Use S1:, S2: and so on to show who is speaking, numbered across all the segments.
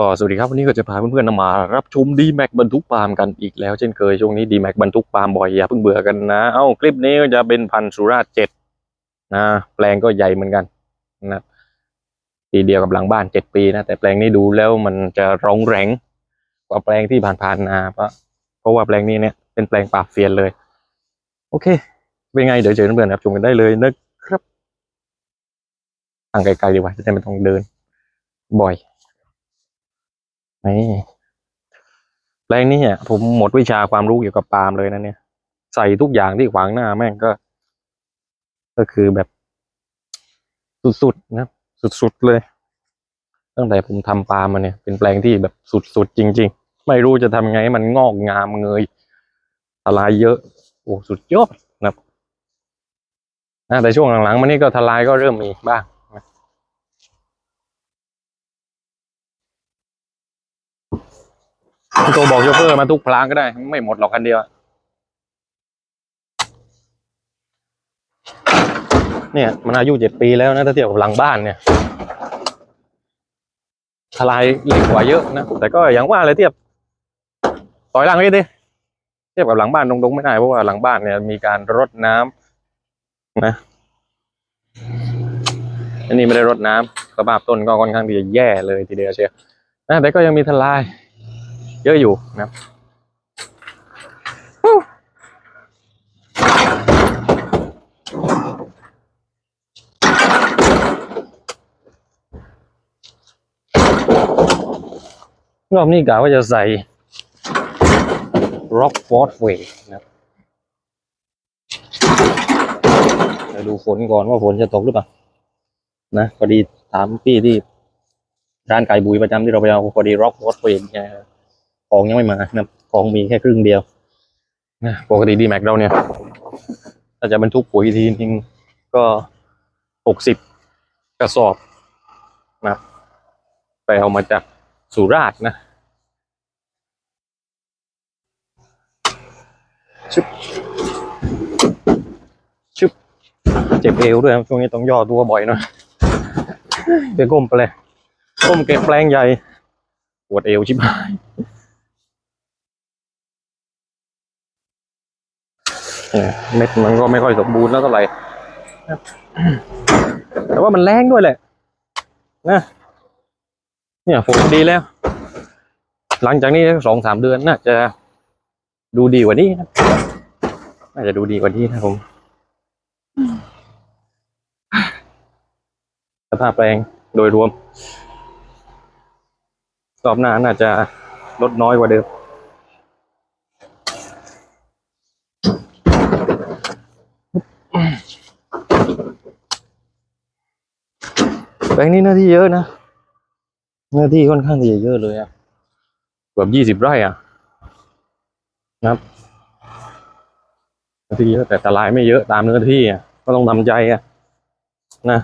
S1: ก็สวัสดีครับวันนี้ก็จะพาเพื่อนๆมารับชมดีแม็กบรรทุกปาล์มกันอีกแล้วเช่นเคยช่วงนี้ดีแม็กบรรทุกปาล์มบ่อยอย่าเพิ่งเบื่อกันนะ เอ้าคลิปนี้ก็จะเป็นพันธุ์สุราเจ็ดนะแปลงก็ใหญ่เหมือนกันนะปีเดียวกับหลังบ้านเจ็ดปีนะแต่แปลงนี้ดูแล้วมันจะร้องแรงกว่าแปลงที่ผ่านๆนาเพราะเพราะว่าแปลงนี้เนี่ยเป็นแปลงปราบเฟียนเลย โอเคเป็นไงเดี๋ยวเจอเพื่อนๆรับชมกันได้เลยนะครับทางไกลๆดีกว่าจะได้ไม่ต้องเดิน บ่อย นี่แปลงนี้เนี่ยผมหมดวิชาความรู้เกี่ยวกับปาล์มเลยนะเนี่ย ใส่ทุกอย่างที่ขวางหน้าแม่งก็ ก็คือแบบสุดๆนะ สุดๆเลย ตั้งแต่ผมทำปาล์มมาเนี่ย เป็นแปลงที่แบบสุดๆจริง ๆ ไม่รู้จะทำยังไงให้มันงอกงามเงยทลายเยอะ โอ้สุดยอดนะครับแต่ช่วงหลังๆมานี่ก็ทลายก็เริ่มมีบ้าง ตัวบอกโชเฟอร์มาทุกพลางก็ได้ ไม่หมดหรอกคันเดียว เนี่ย มันอายุเจ็ดปีแล้วนะถ้าเทียบกับหลังบ้านเนี่ยทลายเล็กกว่าเยอะนะ แต่ก็อย่างว่าเลยเทียบต่อยหลังนี้ดิเทียบกับหลังบ้านตรงๆไม่ได้เพราะว่าหลังบ้านเนี่ยมีการรดน้ำนะอันนี้ไม่ได้รดน้ำสภาพต้นก็ค่อนข้างที่จะแย่เลยทีเดียวเชียวนะแต่ก็ยังมีทลาย เยอะอยู่นะครับรอบนี้กะว่าจะใส่ rock f o r d way นะครับเดี๋ยวดูฝนก่อนว่าฝนจะตกหรือเปล่า นะพอดีถามพี่ที่ร้านไก่บุยประจำที่เราไปเอาพอดี rock f o r d way เนี่ย ของยังไม่มานะครับของมีแค่ครึ่งเดียวนะปกติดีแม็กเราเนี่ยถ้าจะบรรทุกปุ๋ยทีนึงก็หกสิบกระสอบนะไปเอามาจากสุราษฎร์นะชึบชึบเจ็บเอวด้วยช่วงนี้ต้องย่อตัวบ่อยหน่อยเดี๋ยวก้มไปเลยก้มเก็บแปลงใหญ่ปวดเอวชิบหาย เนี่ยเม็ดมันก็ไม่ค่อยสมบูรณ์แล้วเท่าไหร่นะแต่ว่ามันแรงด้วยแหละนะเนี่ยฝนดีแล้ว หลังจากนี้สองสามเดือนน่าจะดูดีกว่านี้นะน่าจะดูดีกว่านี้นะผมสภาพแปลงโดยรวมรอบหน้าน่าจะลดน้อยกว่าเดิม แปลงนี้หน้าที่เยอะนะ หน้าที่ค่อนข้างที่จะเยอะเลยอะเกือบยี่สิบไร่อะนะครับหน้าที่เยอะแต่ตลายไม่เยอะตามเนื้อที่อะก็ต้องทำใจอะนะ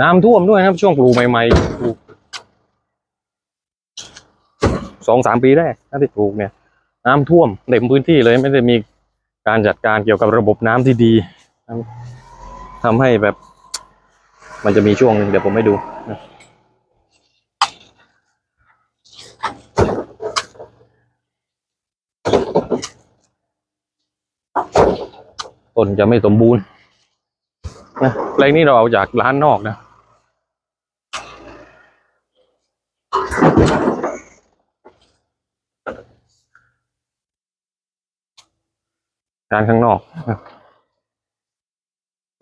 S1: น้ำท่วมด้วยนะครับช่วงปลูกใหม่ๆปลูกสองสามปีแรกนะที่ปลูกเนี่ย น้ำท่วมเต็มพื้นที่เลยไม่ได้มีการจัดการเกี่ยวกับระบบน้ำที่ดี ทำให้แบบ มันจะมีช่วงหนึ่งเดี๋ยวผมให้ดูนะต้นจะไม่สมบูรณ์นะแปลงนี้เราเอาจากร้านนอกนะการข้างนอกนะ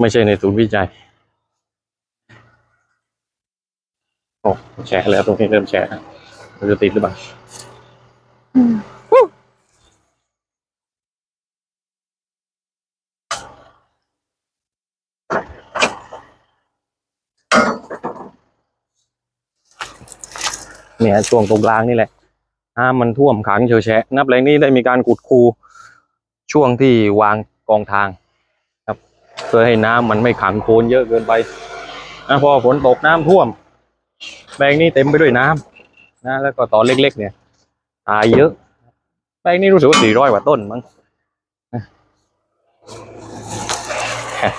S1: ไม่ใช่ในศูนย์วิจัย โอ้แชร์แล้วตรงนี้เริ่มแชร์แล้วมันจะติดหรือเปล่าเนี่ยช่วงตรงกลางนี่แหละน้ำมันท่วมขังเฉยแฉะนับแรงนี้ได้มีการขุดคูช่วงที่วางกองทางเพื่อให้น้ำมันไม่ขังโคลนเยอะเกินไปนะพอฝนตกน้ำท่วมแปลงนี้เต็มไปด้วยน้ำนะแล้วก็ตอนเล็ก ๆ เนี่ย ตายเยอะ แปลงนี้รู้สึกว่าสี่ร้อยกว่าต้นมั้ง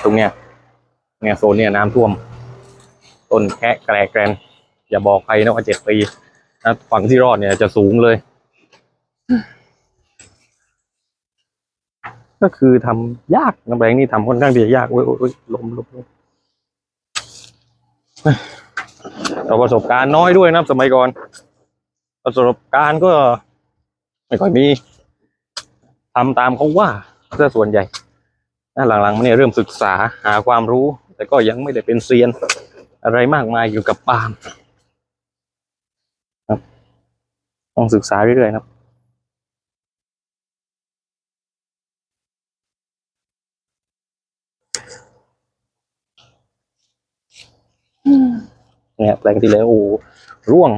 S1: ตรงเนี้ยเนี่ยโซนเนี่ยน้ำท่วมต้นต้นแคะแกรแกรนอย่าบอกใครนะว่าเจ็ดปีนะฝั่งที่รอดเนี่ยจะสูงเลย ก็คือทำยากน้ำแรงนี่ทำค่อนข้างที่จะยากโอ้ยโอ้ยลมลมลมเราประสบการณ์น้อยด้วยนะสมัยก่อน ประสบการณ์ก็ ไม่ค่อยมีทำตามเขาว่าซะส่วนใหญ่หลังๆมาเนี่ยเริ่มศึกษาหาความรู้ แต่ก็ยังไม่ได้เป็นเซียน อะไรมากมายเกี่กับปาล์มครับต้องศึกษาเรื่อยๆครับ เนี่ยแปลงที่แล้วโอ้ร่วง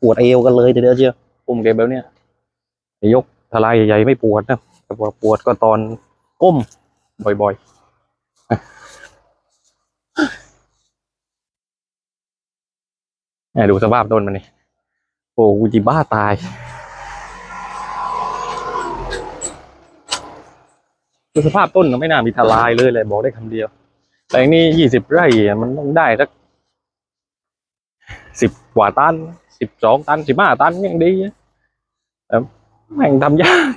S1: ปวดเอวกันเลยเดียวเชียวปุ่มเก็บแบบเนี้ยยกทลายใหญ่ๆไม่ปวดนะแต่ว่าปวดก็ตอนก้มบ่อยๆเนี่ยดูสภาพต้นมันนี่โอ้กูจิบ้าตายดูสภาพต้นมันไม่น่ามีทลายเลยเลยบอกได้คำเดียว แต่นี่ยี่สิบไร่มันต้องได้สัก สิบกว่าตันสิบสองตันสิบห้าตันยังดีอะแม่งทำยาก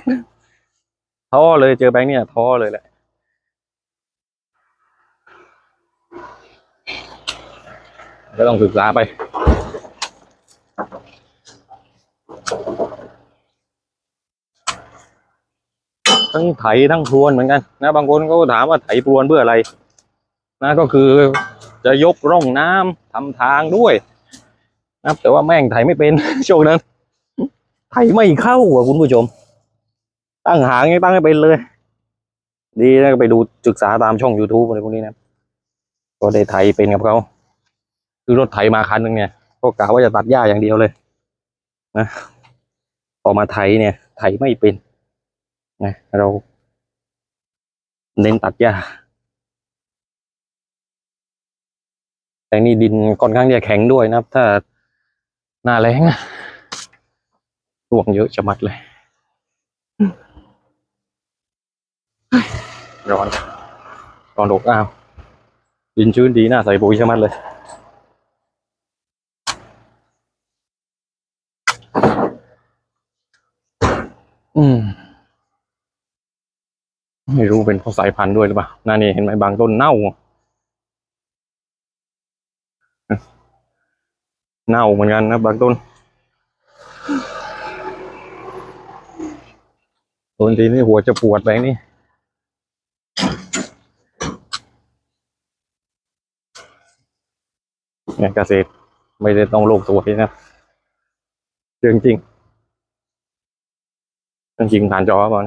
S1: ท้อเลยเจอแบงค์เนี่ยท้อเลยแหละก็ต้องศึกษาไป ทั้งไถทั้งพรวนเหมือนกัน นะ บางคนก็ถามว่าไถพรวนเพื่ออะไร นะก็คือจะยกร่องน้ำทำทางด้วย นะครับแต่ว่าแม่งไถไม่เป็น ช่วงนั้นไถไม่เข้าอะคุณผู้ชม ตั้งหางยังตั้งไม่เป็นเลย ดีนะก็ไปดูศึกษาตามช่อง youtube อะไรพวกนี้นะก็ได้ไถเป็นกับเขาคือรถไถมาคันหนึงเนี่ยก็กะว่าจะตัดหญ้าอย่างเดียวเลยนะพอมาไถเนี่ยไถไม่เป็นนะเราเน้นตัดหญ้าแต่นี่ดินค่อนข้างที่จะแข็งด้วยนะครับ ถ้า หน้าแรงอะร่วงเยอะจะมัดเลย ร้อนร้อนดกอ้าวดินชื้นดีน่าใส่ปุ๋ยชะมัดเลยอืมไม่รู้เป็นเพราะสายพันธุ์ด้วยหรือเปล่าน่านี่เห็นไหมบางต้นเน่า เน่าเหมือนกันนะบางต้นต้นทีนี่หัวจะปวดไปนี่เนี่ยเกษตรไม่ได้ต้องโลกสวยนะเรื่องจริงเรื่องจริงผ่านจอก่อน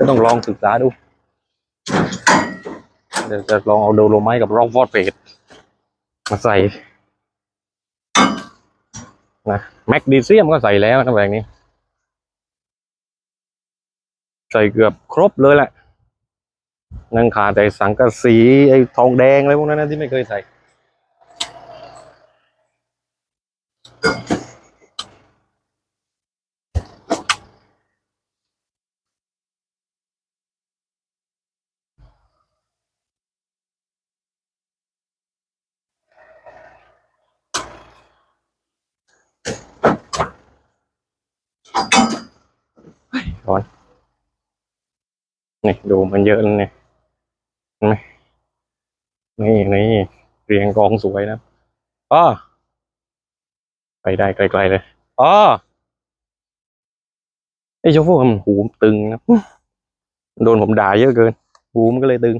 S1: ก็ต้องลองศึกษาดู เดี๋ยวจะลองเอาโดโลไมต์กับร็อกฟอร์ดเฟสมาใส่นะแมกนีเซียมก็ใส่แล้วนะแบบนี้ ใส่เกือบครบเลยแหละ นั่งขาแต่สังกะสีไอ้ทองแดงอะไรพวกนั้นนะที่ไม่เคยใส่ ร้อนนี่ดูมันเยอะแล้วเนี่ยนี่นี่เรียงกองสวยนะอ๋อไปได้ไกลๆเลยอ๋อไอ้ชเฟอร์มันหูตึงนะโดนผมด่าเยอะเกิน หูมันก็เลยตึง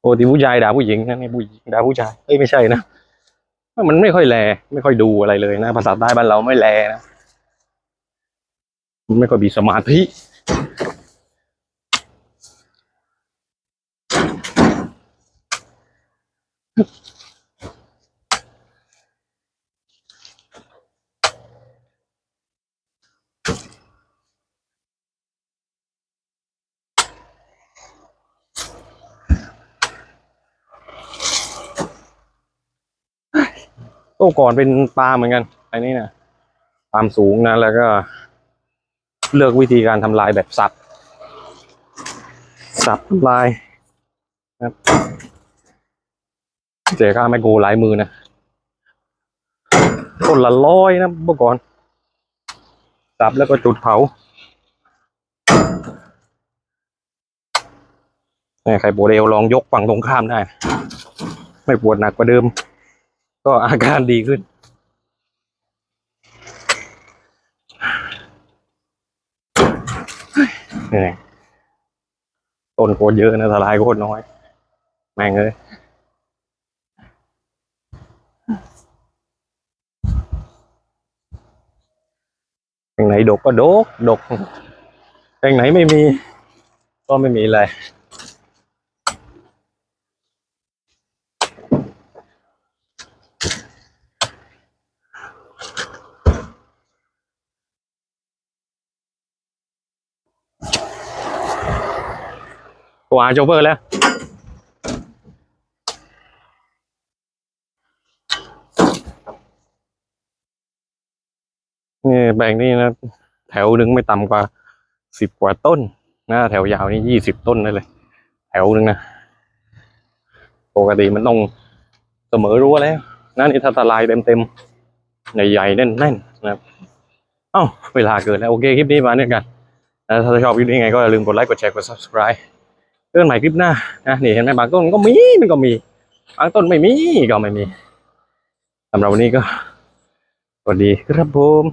S1: โอ้ที่ผู้ชายด่าผู้หญิงนะนี่ผู้หญิงด่าผู้ชายเอ้ยไม่ใช่นะมันไม่ค่อยแล ไม่ค่อยดูอะไรเลยนะ ภาษาใต้บ้านเราไม่แลนะ ไม่ค่อยมีสมาธิโต้ก่อนเป็นปลาเหมือนกันอันนี้นะความสูงนะแล้วก็ เลือกวิธีการทำลายแบบสับ สับลายครับเจ๊ข้าไม่โกหลายมือนะต้นละร้อยนะเมื่อก่อน สับแล้วก็จุดเผาเนี่ยใครปวดเอวลองยกฝั่งตรงข้ามได้ ไม่ปวดหนักกว่าเดิม ก็อาการดีขึ้น นี่ไงต้นโคตรเยอะนะทลายโคตรน้อย แม่งเลยแห่งไหนดกก็ดก ดกแห่งไหนไม่มี ก็ไม่มีอะไร ตัวอาโจเบอร์แล้ว นี่แบ่งนี่นะ แถวหนึ่งไม่ต่ำกว่าสิบกว่าต้นนะแถวยาวนี่ยี่สิบต้นได้เลย แถวหนึ่งนะ ปกติมันต้องเสมอรั้วแล้วนั่นนี่ถ้าลายเต็มเต็มๆ ใหญ่ๆ แน่นๆ นะครับ เอ้า เวลาเกินแล้ว โอเค คลิปนี้มาเนี่ยกัน ถ้าชอบคลิปนี้ไงก็อย่าลืมกดไลค์ กดแชร์ กด subscribe เจอกันใหม่คลิปหน้านะนี่เห็นไหมบางต้นก็มีมันก็มีบางต้นไม่มีก็ไม่มีสำหรับวันนี้ก็สวัสดีครับผม